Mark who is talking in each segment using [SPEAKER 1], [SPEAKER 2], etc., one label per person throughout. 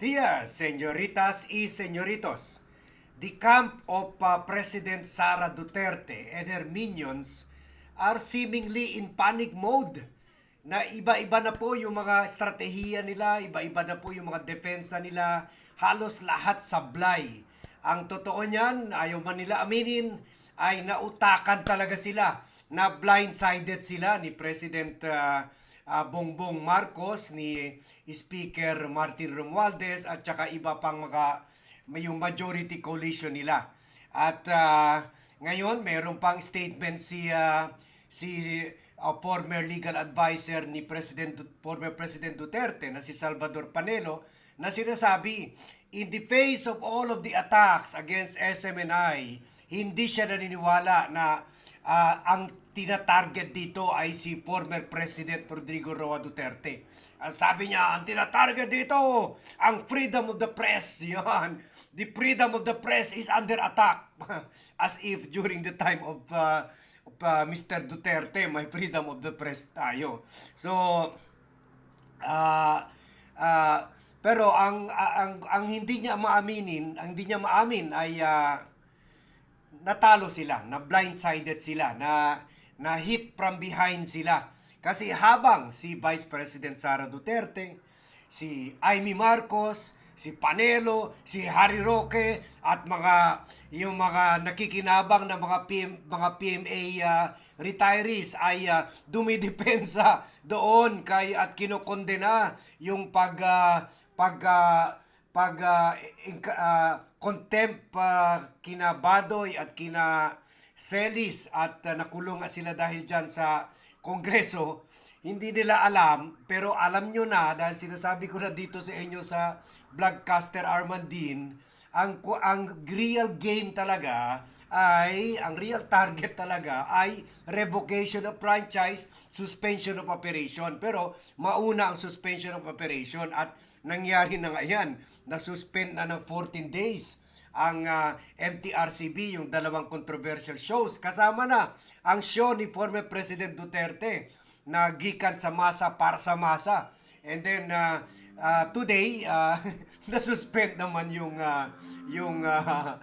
[SPEAKER 1] días, señoritas y señoritos. The camp of uh, President Sara Duterte and her minions are seemingly in panic mode. Na iba-iba na po yung mga estratehiya nila, iba-iba na po yung mga depensa nila, halos lahat sablay. Ang totoo niyan, ayaw man nila aminin, ay nautakan talaga sila, na blindsided sila ni President uh, uh, Bongbong Marcos, ni Speaker Martin Romualdez at saka iba pang mga yung majority coalition nila. At uh, ngayon mayroon pang statement si uh, si uh, former legal advisor ni President former President Duterte na si Salvador Panelo na sinasabi in the face of all of the attacks against SMNI hindi siya naniniwala na ah, ang tinatarget dito ay si former President Rodrigo Roa Duterte. Ang sabi niya, ang tinatarget dito, ang freedom of the press. Yan. The freedom of the press is under attack. As if during the time of, uh, of uh, Mr. Duterte, may freedom of the press tayo. So, Ah, ah, pero ang, ang ang hindi niya maaminin, ang hindi niya maamin ay ah, natalo sila, na blindsided sila, na na hit from behind sila. Kasi habang si Vice President Sara Duterte, si Amy Marcos, si Panelo, si Harry Roque at mga yung mga nakikinabang na mga PM, mga PMA ah, retirees ay ah, dumidepensa doon kay at kinokondena yung pag ah, pag ah, pag ah, inka- ah, contempt ah, kina Badoy at kina Celis at ah, nakulong sila dahil dyan sa Kongreso, hindi nila alam, pero alam nyo na dahil sinasabi ko na dito sa inyo sa Vlogcaster Armandin, ang ang real game talaga ay ang real target talaga ay revocation of franchise, suspension of operation. Pero mauna ang suspension of operation at nangyari na nga yan. Na-suspend na ng 14 days ang ah, MTRCB, yung dalawang controversial shows. Kasama na ang show ni former President Duterte na gikan sa masa para sa masa. And then uh, uh, today, uh, na-suspend naman yung uh, yung uh,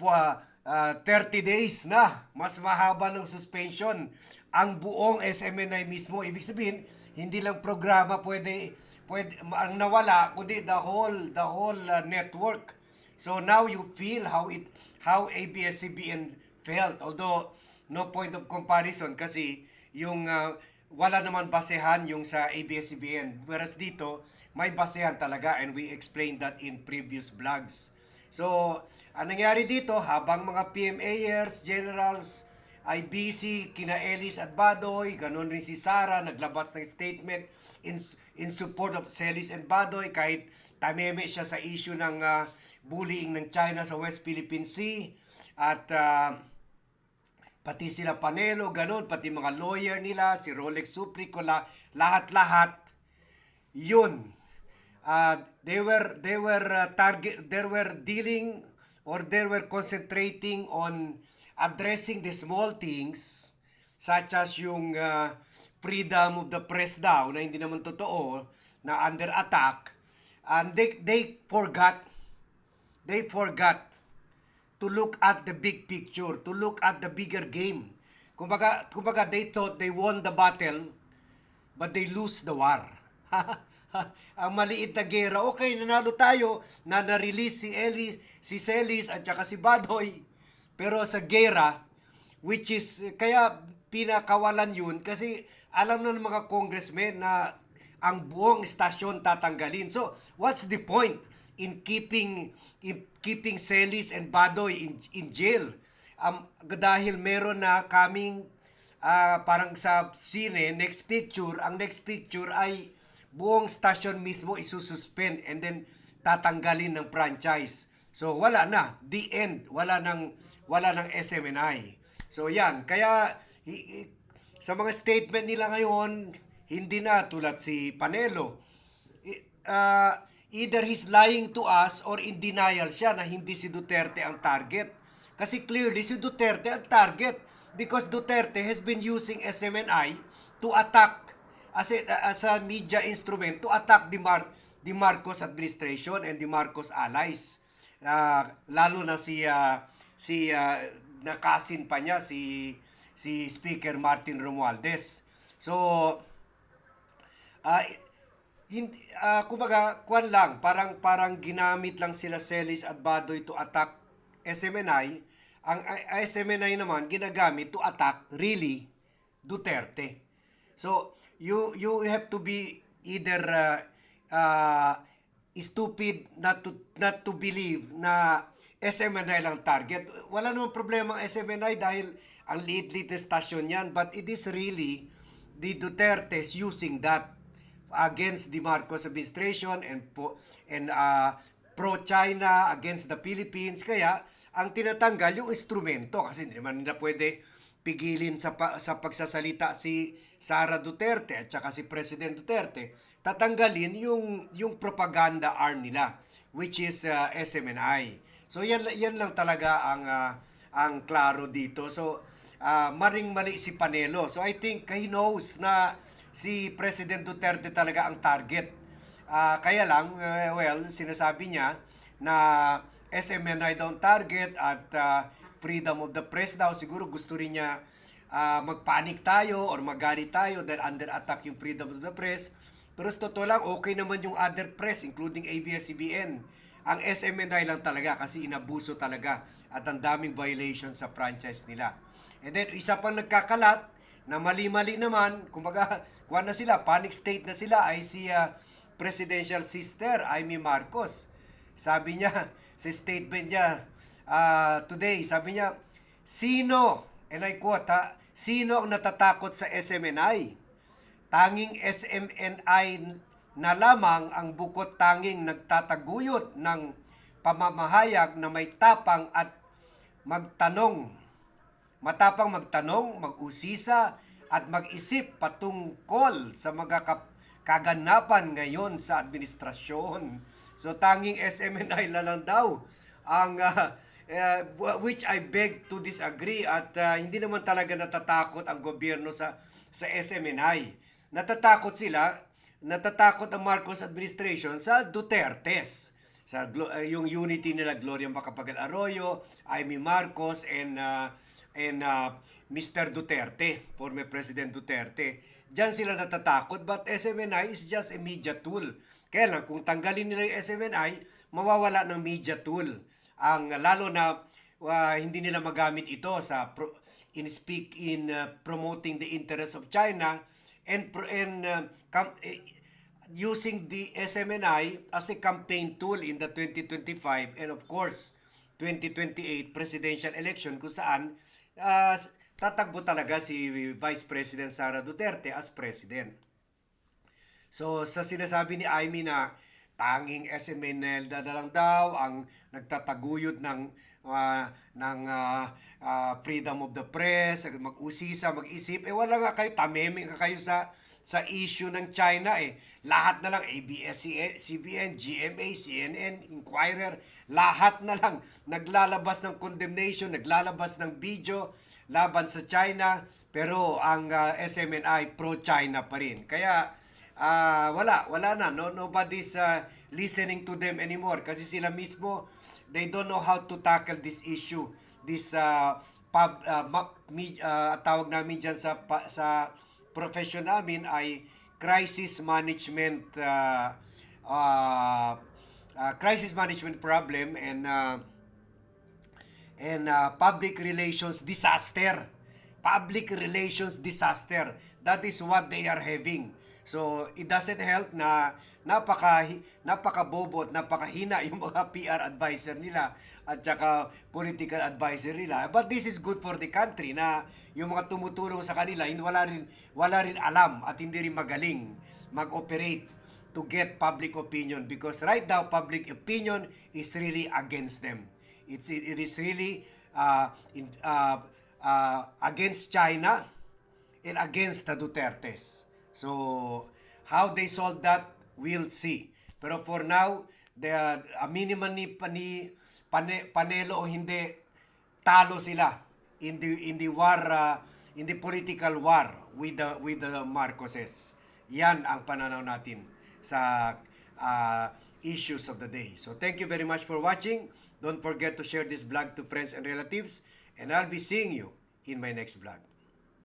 [SPEAKER 1] uh, 30 days na. Mas mahaba ng suspension ang buong SMNI mismo. Ibig sabihin, hindi lang programa pwede pwede ang nawala kundi the whole the whole uh, network. So now you feel how it how ABS-CBN felt. Although no point of comparison kasi yung uh, wala naman basehan yung sa ABS-CBN. Whereas dito may basehan talaga and we explained that in previous vlogs. So, ang nangyari dito, habang mga PMAers, generals, ay busy, kina Ellis at Badoy, ganun rin si Sara, naglabas ng statement in, in support of Celis and Badoy, kahit tameme siya sa issue ng ah, bullying ng China sa West Philippine Sea, at ah, pati sila Panelo, ganun, pati mga lawyer nila, si Rolex Suprico, la, lahat-lahat, yun. Uh, they were they were uh, target they were dealing or they were concentrating on addressing the small things such as yung uh, freedom of the press daw na hindi naman totoo na under attack and they they forgot they forgot to look at the big picture, to look at the bigger game. Kumbaga, kumbaga they thought they won the battle, but they lose the war. Ang maliit na gera, okay, nanalo tayo, na na-release si Eli, si Celis at saka si Badoy. Pero sa gera, which is, kaya pinakawalan yun, kasi alam na ng mga congressmen na ang buong estasyon tatanggalin. So, what's the point in keeping in keeping Celis and Badoy in in jail? Um, dahil meron na kaming ah, parang sa sine, next picture, ang next picture ay buong stasyon mismo isususpend and then tatanggalin ng franchise. So wala na, the end, wala nang wala nang SMNI. So yan, kaya i- i- sa mga statement nila ngayon, hindi na tulad si Panelo. Ah, either he's lying to us or in denial siya na hindi si Duterte ang target. Kasi clearly si Duterte ang target because Duterte has been using SMNI to attack as a, as a media instrument to attack the mar- the Marcos administration and the Marcos allies. Ah, lalo na si ah, si ah, nakasin pa niya si si Speaker Martin Romualdez. So ah hindi ah, kumbaga kwan lang parang parang ginamit lang sila Celis at Badoy to attack SMNI. Ang SMNI naman ginagamit to attack really Duterte. So you you have to be either uh, uh, stupid not to not to believe na SMNI lang target. Wala namang problema ang SMNI dahil ang liit-liit na stasyon yan but it is really the Dutertes using that against the Marcos administration and po, and uh, pro-China against the Philippines. Kaya ang tinatanggal yung instrumento kasi hindi naman nila pwede pigilin sa pa, sa pagsasalita si Sara Duterte at saka si President Duterte. Tatanggalin yung yung propaganda arm nila which is uh, SMNI. So yan yan lang talaga ang uh, ang klaro dito. So uh, maring mali si Panelo. So I think he knows na si President Duterte talaga ang target. Ah, kaya lang, uh, well, sinasabi niya na SMNI daw target at ah, freedom of the press daw. Siguro gusto rin niya ah, magpanik tayo or magalit tayo dahil under attack yung freedom of the press. Pero sa totoo lang, okay naman yung other press, including ABS-CBN. Ang SMNI lang talaga kasi inabuso talaga at ang daming violations sa franchise nila. And then, isa pang nagkakalat, na mali-mali naman, kumbaga, kuha na sila, panic state na sila, ay si ah, presidential sister, Amy Marcos. Sabi niya, sa statement niya ah, today, sabi niya, sino, and I quote ha, sino ang natatakot sa SMNI? Tanging SMNI na lamang ang bukot tanging nagtataguyod ng pamamahayag na may tapang at magtanong matapang magtanong, mag-usisa at mag-isip patungkol sa mga kaganapan ngayon sa administrasyon. So tanging SMNI na lang daw ang ah, eh, which I beg to disagree at ah, hindi naman talaga natatakot ang gobyerno sa sa SMNI. Natatakot sila, natatakot ang Marcos administration sa Dutertes sa uh, yung unity nila Gloria Macapagal Arroyo, Amy Marcos and uh, and uh, Mr. Duterte, former President Duterte. Diyan sila natatakot but SMNI is just a media tool. Kaya lang kung tanggalin nila yung SMNI, mawawala ng media tool. Ang lalo na uh, hindi nila magamit ito sa pro- in speak in uh, promoting the interests of China and and uh, com- eh, using the SMNI as a campaign tool in the 2025 and of course 2028 presidential election kung saan ah, tatagbo talaga si Vice President Sara Duterte as president. So sa sinasabi ni Amy na tanging SMNL na lang daw ang nagtataguyod ng ah, ng ah, ah, freedom of the press, mag-usisa, mag-isip. Eh wala nga kayo, tameming ka kayo sa sa issue ng China eh. Lahat na lang, ABS-CBN, GMA, CNN, Inquirer, lahat na lang naglalabas ng condemnation, naglalabas ng video laban sa China, pero ang ah, SMNI pro-China pa rin. Kaya ah, wala, wala na. No, nobody's ah, listening to them anymore kasi sila mismo they don't know how to tackle this issue. This uh, pub uh, me, uh, tawag namin diyan sa pa, sa profession namin ay crisis management uh, uh, uh, crisis management problem and uh, and uh, public relations disaster. Public relations disaster. That is what they are having. So, it doesn't help na napaka napakabobo at napakahina yung mga PR advisor nila at saka political advisor nila. But this is good for the country na yung mga tumutulong sa kanila hindi wala rin wala rin alam at hindi rin magaling mag-operate to get public opinion because right now public opinion is really against them. It's it is really uh, in, uh, uh, against China and against the Dutertes. So, how they solve that, we'll see. Pero for now, the aminin man ni, ni pane, Panelo o hindi, talo sila in the in the war uh, in the political war with the with the Marcoses. Yan ang pananaw natin sa uh, issues of the day. So thank you very much for watching. Don't forget to share this vlog to friends and relatives. And I'll be seeing you in my next vlog.